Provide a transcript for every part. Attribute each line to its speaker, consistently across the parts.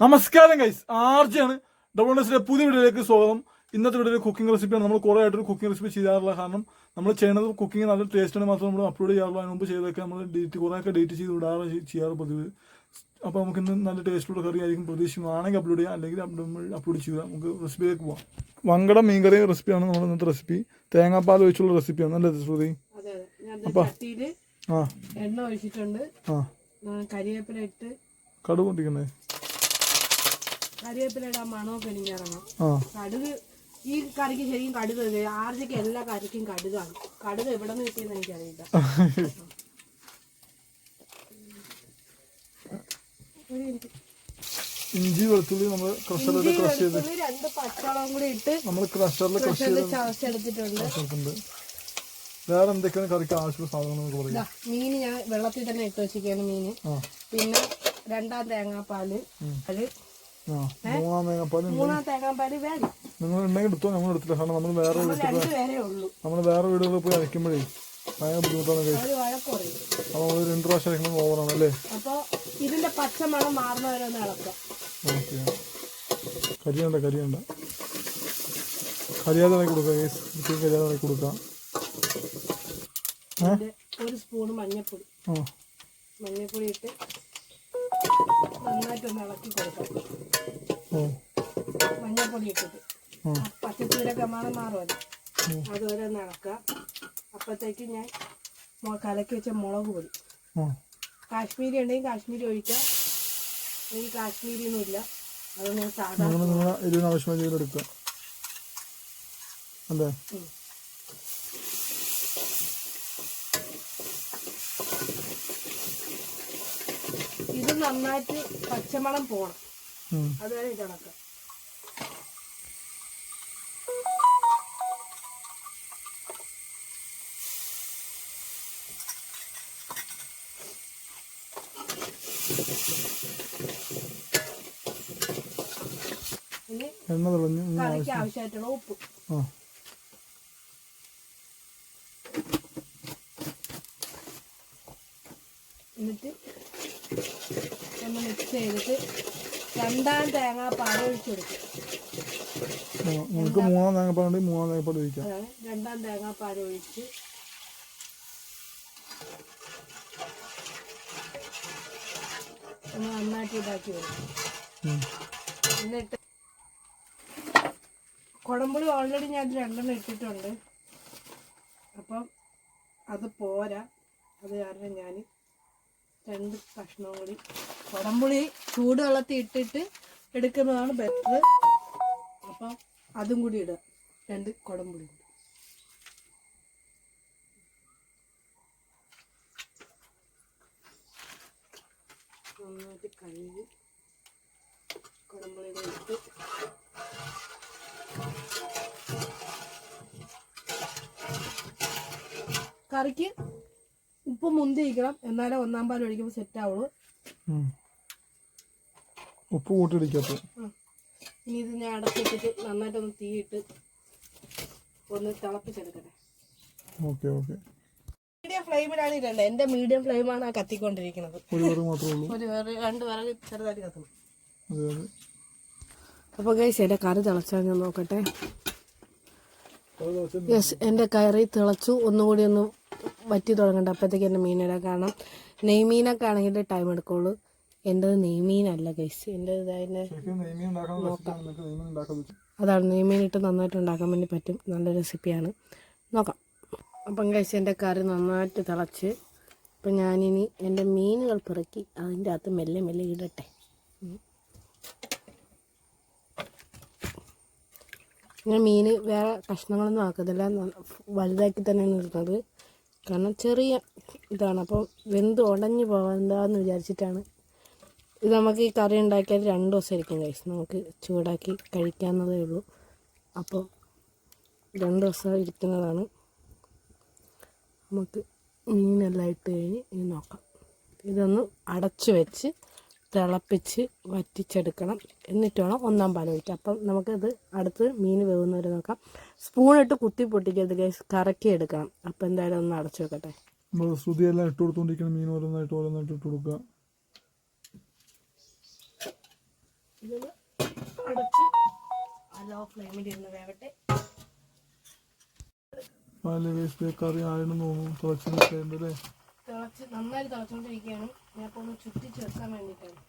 Speaker 1: നമസ്കാരം guys ആർജിയാണ് double ഡെസിന്റെ പുതിയ വീഡിയോയിലേക്ക് സ്വാഗതം. ഇന്നത്തെ വീഡിയോ കുക്കിംഗ് റെസിപ്പിയാണ് നമ്മൾ കുറേ ആയിട്ടൊരു കുക്കിംഗ് റെസിപ്പി ചെയ്യാറുള്ള കാരണം നമ്മൾ ചെയ്യുന്നത് കുക്കിംഗ് നല്ല ടേസ്റ്റാണ് മാത്രം നമ്മൾ അപ്ലോഡ് ചെയ്യാറുള്ളൂ അതിന് മുമ്പ് ചെയ്തൊക്കെ നമ്മൾ ഡേറ്റ് കുറേയൊക്കെ ഡേറ്റ് ചെയ്ത് വിടാറ് ചെയ്- ചെയ്യാറ് പതിവ്. അപ്പോൾ നമുക്ക് ഇന്ന് നല്ല ടേസ്റ്റുള്ള കറി ആയിരിക്കും പ്രതീക്ഷിക്കുന്നതാണെങ്കിൽ അപ്ലോഡ് ചെയ്യാം. അല്ലെങ്കിൽ അപ്ലോഡ് ചെയ്യുക നമുക്ക് റെസിപ്പിയിലേക്ക് പോവാം. വങ്കട മീൻകറി റെസിപ്പിയാണ് നമ്മൾ ഇന്നത്തെ റെസിപ്പി തേങ്ങാപ്പാൽ ഒഴിച്ചുള്ള റെസിപ്പിയാണ് അല്ലേ ശ്രുതി? അപ്പൊ- ആ.
Speaker 2: എണ്ണ ഒഴിച്ചിട്ടുണ്ട്.
Speaker 1: ആ.
Speaker 2: കരിവേപ്പില ഇട്ട്
Speaker 1: കടുക് പൊട്ടിക്കണ്ടേ
Speaker 2: കരിവേപ്പിലയുടെ ആ മണമൊക്കെ എനിക്ക് ഇറങ്ങാം
Speaker 1: ആ.
Speaker 2: കടുക് ഈ കറിക്ക് ശരിക്കും കടുക്? ആർജയ്ക്ക് എല്ലാ കറിക്കും കടുകാണ് കടുക് എവിടെ നിന്ന് കിട്ടിയെന്ന് എനിക്കറിയില്ല.
Speaker 1: ഇഞ്ചി വെളുത്തുള്ളി നമ്മൾ ക്രഷറിൽ ക്രഷ് ചെയ്ത്
Speaker 2: രണ്ട് പച്ചവളം കൂടി ഇട്ട്
Speaker 1: നമ്മൾ ക്രഷറിൽ ക്രഷ് ചെയ്ത്
Speaker 2: ചതച്ചെടുത്തിട്ടുണ്ട്.
Speaker 1: വേറെ എന്തൊക്കെയാണ് കറിക്ക് ആവശ്യമുള്ള സാധനങ്ങൾ
Speaker 2: മീന് ഞാൻ വെള്ളത്തിൽ തന്നെ ഇട്ട് വെച്ചിരിക്കുകയാണ് മീന് പിന്നെ രണ്ടാം തേങ്ങാപ്പാൽ അത്
Speaker 1: മൂന്നാം തേങ്ങാപ്പാൽ
Speaker 2: മൂന്നാം തേങ്ങാപ്പാൽ വേണം
Speaker 1: നിങ്ങൾ ഉണ്ടെങ്കിൽ എടുത്തോ നമ്മൾ എടുത്തില്ല. കാരണം നമ്മൾ വേറെ
Speaker 2: നമ്മൾ
Speaker 1: വേറെ വീടുകളിൽ പോയി അരയ്ക്കുമ്പോഴേ ഭയങ്കര ബുദ്ധിമുട്ടാണ് അപ്പോൾ നമ്മൾ രണ്ട് പ്രാവശ്യം അരയ്ക്കുന്നത് ഓവറാണ് അല്ലേ?
Speaker 2: അപ്പോൾ ഇതിന്റെ പച്ച മണം ഒന്ന് ഇളക്കാം
Speaker 1: ഓക്കെ. കരിയണ്ട കരിയണ്ട. കരിയാതെ ഇറക്കി കൊടുക്കാം guys. കരിയാതെ കൊടുക്കാം.
Speaker 2: ഒരു സ്പൂൺ മഞ്ഞപ്പൊടി
Speaker 1: ആ.
Speaker 2: മഞ്ഞപ്പൊടി ഇട്ട് നന്നായിട്ടൊന്ന് ഇളക്കി കൊടുക്കാം. മഞ്ഞപ്പൊടി ഇട്ടിട്ട്
Speaker 1: ആ.
Speaker 2: ആ പച്ചച്ചീരൊക്കെ മണം മാറുമല്ലോ. അതുവരെ നടക്കാം അപ്പത്തേക്ക് അപ്പോഴത്തേക്ക് ഞാൻ കലക്കി വെച്ച മുളക് പൊടി. കാശ്മീരി ഉണ്ടെങ്കിൽ കാശ്മീരി ഒഴിക്കാം എനിക്ക് കാശ്മീരി ഒന്നും ഇല്ല അതൊന്ന് ഞാൻ സാധാ
Speaker 1: നിങ്ങൾ എരിവിന് ആവശ്യമായ രീതിയിൽ എടുക്കുക.
Speaker 2: ഇത് നന്നായിട്ട് പച്ചമണം പോണം. അതുവരെ ഇത് ഇളക്കാം
Speaker 1: എണ്ണ തെളിഞ്ഞ്
Speaker 2: ആവശ്യമായിട്ടുള്ള ഉപ്പ്.
Speaker 1: ആ.
Speaker 2: എന്നിട്ട് നമ്മൾ മിക്സ് ചെയ്തിട്ട് രണ്ടാം തേങ്ങാ പാൽ ഒഴിച്ചു കൊടുക്കും.
Speaker 1: നിങ്ങൾക്ക് മൂന്നാം തേങ്ങാപ്പാലുണ്ടെങ്കിൽ മൂന്നാം തേങ്ങാപ്പാൽ ഒഴിക്കാം.
Speaker 2: രണ്ടാം തേങ്ങാപ്പാട് ഒഴിച്ച്. നമ്മൾ നന്നായിട്ട് ഇതാക്കി
Speaker 1: ഉം.
Speaker 2: എന്നിട്ട് കുടമ്പുളി ഓൾറെഡി ഞാൻ രണ്ടെണ്ണം ഇട്ടിട്ടുണ്ട്. അപ്പം അത് പോരാ. അത് കാരണം ഞാൻ രണ്ട് കഷ്ണവും കൂടി കുടമ്പുളി ചൂടുവെള്ളത്തിൽ ഇട്ടിട്ട് എടുക്കുന്നതാണ് ബെറ്റർ അപ്പം അതും കൂടി ഇടുക രണ്ട് കുടമ്പുളി കൂടി. നന്നായിട്ട് കഴുകി കുടംപുളിയുടെ ഇട്ട് കറിക്ക് ഉപ്പ് മുന്തിരിക്കണം എന്നാലേ ഒന്നാം പാൽ ഒഴിക്കുമ്പോൾ സെറ്റ് ആവുള്ളൂ.
Speaker 1: ഉപ്പ് കൂട്ടിയിടിക്കാത്ത.
Speaker 2: ഇനി ഇത് ഞാൻ അടച്ചിട്ടിട്ട് നന്നായിട്ടൊന്ന് തീയിട്ട് ഒന്ന് തിളപ്പിച്ചെടുക്കട്ടെ.
Speaker 1: Okay okay.
Speaker 2: മീഡിയം ഫ്ലെയിമിലാണ് ഇടേണ്ടത്. എന്റെ മീഡിയം ഫ്ലെയിമാണ് ആ കത്തിക്കൊണ്ടിരിക്കുന്നത്.
Speaker 1: ഒരു മാത്രമേ ഉള്ളൂ.
Speaker 2: ഒരു വേറെ രണ്ട് വിറക് ചെറുതായിട്ട് കത്തണം
Speaker 1: അതെ അതെ.
Speaker 2: അപ്പോൾ ഗൈസ് എന്റെ കറി തിളച്ചാൽ ഞാൻ നോക്കട്ടെ. യെസ് എന്റെ കറി തിളച്ചു. ഒന്നുകൂടി ഒന്ന് വറ്റി തുടങ്ങണ്ട. അപ്പോഴത്തേക്ക് എന്റെ മീനിടാൻ കാരണം നെയ്മീനൊക്കെ ആണെങ്കിൽ ടൈം എടുക്കുള്ളൂ. എന്റെത് നെയ്മീനല്ല ഗൈസ്
Speaker 1: എന്റെ അതാണ്
Speaker 2: അതാണ്. നെയ്മീനിട്ട് നന്നായിട്ട് ഉണ്ടാക്കാൻ വേണ്ടി പറ്റും. നല്ല റെസിപ്പിയാണ് നോക്കാം. അപ്പം കഴിച്ച് എന്റെ കറി നന്നായിട്ട് തിളച്ച്. അപ്പം ഞാനിനി എന്റെ മീനുകൾ പിറക്കി അതിന്റെ അകത്ത് മെല്ലെ മെല്ലെ ഇടട്ടെ. ഞാൻ മീൻ വേറെ കഷ്ണങ്ങളൊന്നും ആക്കത്തില്ല. വലുതാക്കി തന്നെയാണ് ഇടുന്നത്. കാരണം ചെറിയ ഇതാണ്. അപ്പോൾ വെന്ത് ഉടഞ്ഞു പോകണ്ടെന്ന് വിചാരിച്ചിട്ടാണ് ഇത് നമുക്ക് ഈ കറി ഉണ്ടാക്കിയത് രണ്ട് ദിവസം ഇരിക്കും കഴിച്ച് നമുക്ക് ചൂടാക്കി കഴിക്കാവുന്നതേ ഉള്ളൂ. അപ്പോൾ രണ്ട് ദിവസം ഇരിക്കുന്നതാണ്. നമുക്ക് മീനെല്ലാം ഇട്ട് കഴിഞ്ഞ് ഇനി നോക്കാം. ഇതൊന്ന് അടച്ചു വെച്ച് തിളപ്പിച്ച് വറ്റിച്ചെടുക്കണം. എന്നിട്ട് വേണം ഒന്നാം പാൽ ഒഴിക്കുക അപ്പം നമുക്കത് അടുത്ത് മീൻ വേവുന്നവരെ നോക്കാം. സ്പൂണിട്ട് കുത്തി പൊട്ടിക്കരുത് ഗൈസ് കറക്കി എടുക്കണം. അപ്പം എന്തായാലും ഒന്ന് അടച്ചു വെക്കട്ടെ.
Speaker 1: നമ്മൾ ശ്രുതിയെല്ലാം ഇട്ട് കൊടുത്തോണ്ടിരിക്കണം മീൻ ഓരോന്നായിട്ട് ഓരോന്നായിട്ട് ഇട്ട് കൊടുക്കുക.
Speaker 2: ഇതൊന്ന് അടച്ച് ലോ ഫ്ലെയിമിൽ ഇരുന്ന് വേവട്ടെ.
Speaker 1: കറി ആയിരുന്നു തോന്നുന്നു തിളച്ച് നിൽക്കുന്നുണ്ട് അല്ലേ?
Speaker 2: തിളച്ച് നന്നായി തിളച്ചുകൊണ്ടിരിക്കുകയാണ് ഞാൻ അപ്പോൾ ഒന്ന് ചുറ്റി ചേർക്കാൻ വേണ്ടിയിട്ടാണ്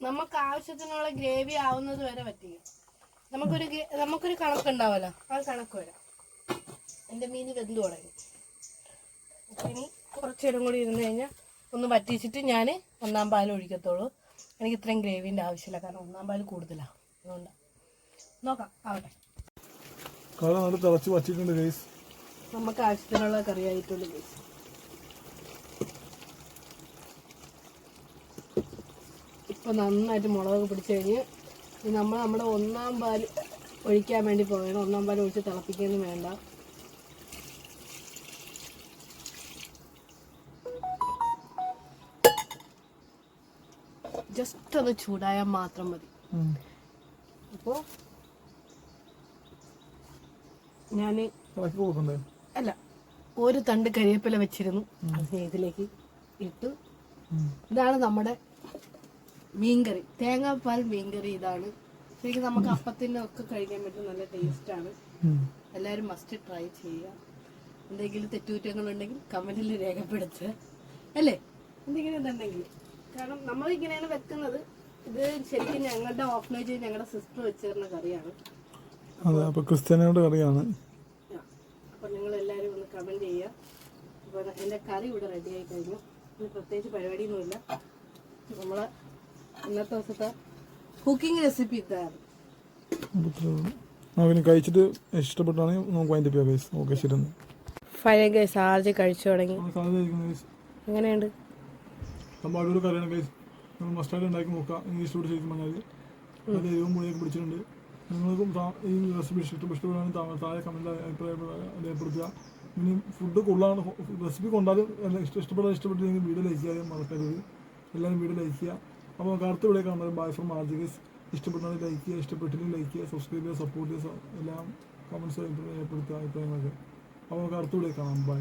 Speaker 2: നമുക്ക് ആവശ്യത്തിനുള്ള ഗ്രേവി ആവുന്നത് വരെ പറ്റി. നമുക്കൊരു നമുക്കൊരു കണക്കുണ്ടാവല്ലോ ആ കണക്ക് വരാം. എന്റെ മീൻ വെന്ത് തുടങ്ങി. ഇനി കുറച്ചേരം കൂടി ഇരുന്ന് കഴിഞ്ഞാൽ ഒന്ന് വറ്റിച്ചിട്ട് ഞാൻ ഒന്നാം പാൽ ഒഴിക്കത്തുള്ളൂ. എനിക്ക് ഇത്രയും ഗ്രേവിന്റെ ആവശ്യമില്ല കാരണം ഒന്നാം പാൽ കൂടുതലാണ് അതുകൊണ്ട്. നോക്കാം ആവട്ടെ.
Speaker 1: കള നല്ല തിളച്ച് വച്ചിട്ടുണ്ട് ഗൈസ്
Speaker 2: നമുക്ക് ആവശ്യത്തിനുള്ള കറി ആയിട്ടുണ്ട് ഇപ്പം ഇപ്പൊ നന്നായിട്ട് മുളക് പിടിച്ചു കഴിഞ്ഞ് നമ്മൾ നമ്മുടെ ഒന്നാം പാൽ ഒഴിക്കാൻ വേണ്ടി പോകണം ഒന്നാം പാൽ ഒഴിച്ച് തിളപ്പിക്കുന്നു വേണ്ട. ജസ്റ്റ് ഒന്ന് ചൂടായാൽ മാത്രം മതി. അപ്പോൾ ഞാൻ അല്ല ഒരു തണ്ട് കരിവേപ്പില വെച്ചിരുന്നു. അത് ഇതിലേക്ക് ഇട്ടു ഇതാണ് നമ്മുടെ മീൻകറി. തേങ്ങാപ്പാൽ മീൻകറി ഇതാണ്. ശരിക്കും നമുക്ക് അപ്പത്തിന്റെ ഒക്കെ കഴിക്കാൻ പറ്റും നല്ല ടേസ്റ്റാണ് എല്ലാവരും മസ്റ്റ് ട്രൈ ചെയ്യുക. എന്തെങ്കിലും തെറ്റുകുറ്റങ്ങളുണ്ടെങ്കിൽ കമന്റിൽ രേഖപ്പെടുത്തുക. അല്ലേ? എന്തെങ്കിലും ഇതുണ്ടെങ്കിൽ കാരണം നമ്മൾ ഇങ്ങനെയാണ് വെക്കുന്നത്. ഇത് ശരിക്കും ഞങ്ങളുടെ ഓഫ്നേജ് ഞങ്ങളുടെ സിസ്റ്റർ വെച്ചിരുന്ന കറിയാണ്.
Speaker 1: അതെ അപ്പൊ ക്രിസ്ത്യാനിയുടെ കറിയാണ്.
Speaker 2: അപ്പോൾ നിങ്ങൾ എല്ലാവരും ഒന്ന് കമന്റ് ചെയ്യുക. അപ്പോൾ എന്റെ കറി ഇവിടെ റെഡി ആയി കഴിഞ്ഞു. ഇനി പ്രത്യേകിച്ച് പരിപാടിയൊന്നുമില്ല. നമ്മളെ ഇന്നത്തെ ദിവസത്തെ കുക്കിംഗ് റെസിപ്പി ഇതായിരുന്നു
Speaker 1: നമുക്കിനി കഴിച്ചിട്ട് ഇഷ്ടപ്പെട്ടാണെങ്കിൽ നമുക്ക് അതിന്റെ ഓക്കെ ശരി.
Speaker 2: ഫൈനൽ ഗൈസ് ആർജ് കഴിച്ചു തുടങ്ങി. എങ്ങനെയുണ്ട്?
Speaker 1: നമ്മൾ അതൊരു കറിയാണ് ഗൈസ് നമ്മൾ മസ്റ്റാർഡ് ഉണ്ടാക്കി നോക്കാം ഇംഗ്ലീഷ് കൂടി ശരിക്കും പറഞ്ഞാൽ നല്ല എരിവും മുളിയൊക്കെ പിടിച്ചിട്ടുണ്ട്. നിങ്ങൾക്കും ഈ റെസിപ്പി ഇഷ്ടപ്പെട്ട ഇഷ്ടപ്പെടുകയാണെങ്കിൽ താ- താഴെ കമന്റ് അഭിപ്രായം രേഖപ്പെടുത്തുക. ഇനി ഫുഡ് കൊള്ളാണ്. റെസിപ്പി കൊണ്ടാലും എല്ലാം ഇഷ്ടം ഇഷ്ടപ്പെടാൻ ഇഷ്ടപ്പെട്ടില്ലെങ്കിൽ വീഡിയോ ലൈക്ക് ചെയ്യാൻ മറക്കരുത്. എല്ലാവരും വീഡിയോ ലൈക്ക് ചെയ്യുക. അപ്പോൾ നമുക്ക് അടുത്ത വീഡിയോ കാണുന്നത് ബൈ ഫ്രം ആർജികസ് ഇഷ്ടപ്പെട്ടാണെങ്കിൽ ലൈക്ക് ചെയ്യുക ഇഷ്ടപ്പെട്ടില്ലെങ്കിൽ ലൈക്ക് ചെയ്യുക സബ്സ്ക്രൈബ് ചെയ്യുക സപ്പോർട്ട് ചെയ്യുക എല്ലാം കമൻസ് രേഖപ്പെടുത്തുക അഭിപ്രായങ്ങളൊക്കെ. അപ്പോൾ നമുക്ക് അടുത്ത വീഡിയോ കാണാം. ബൈ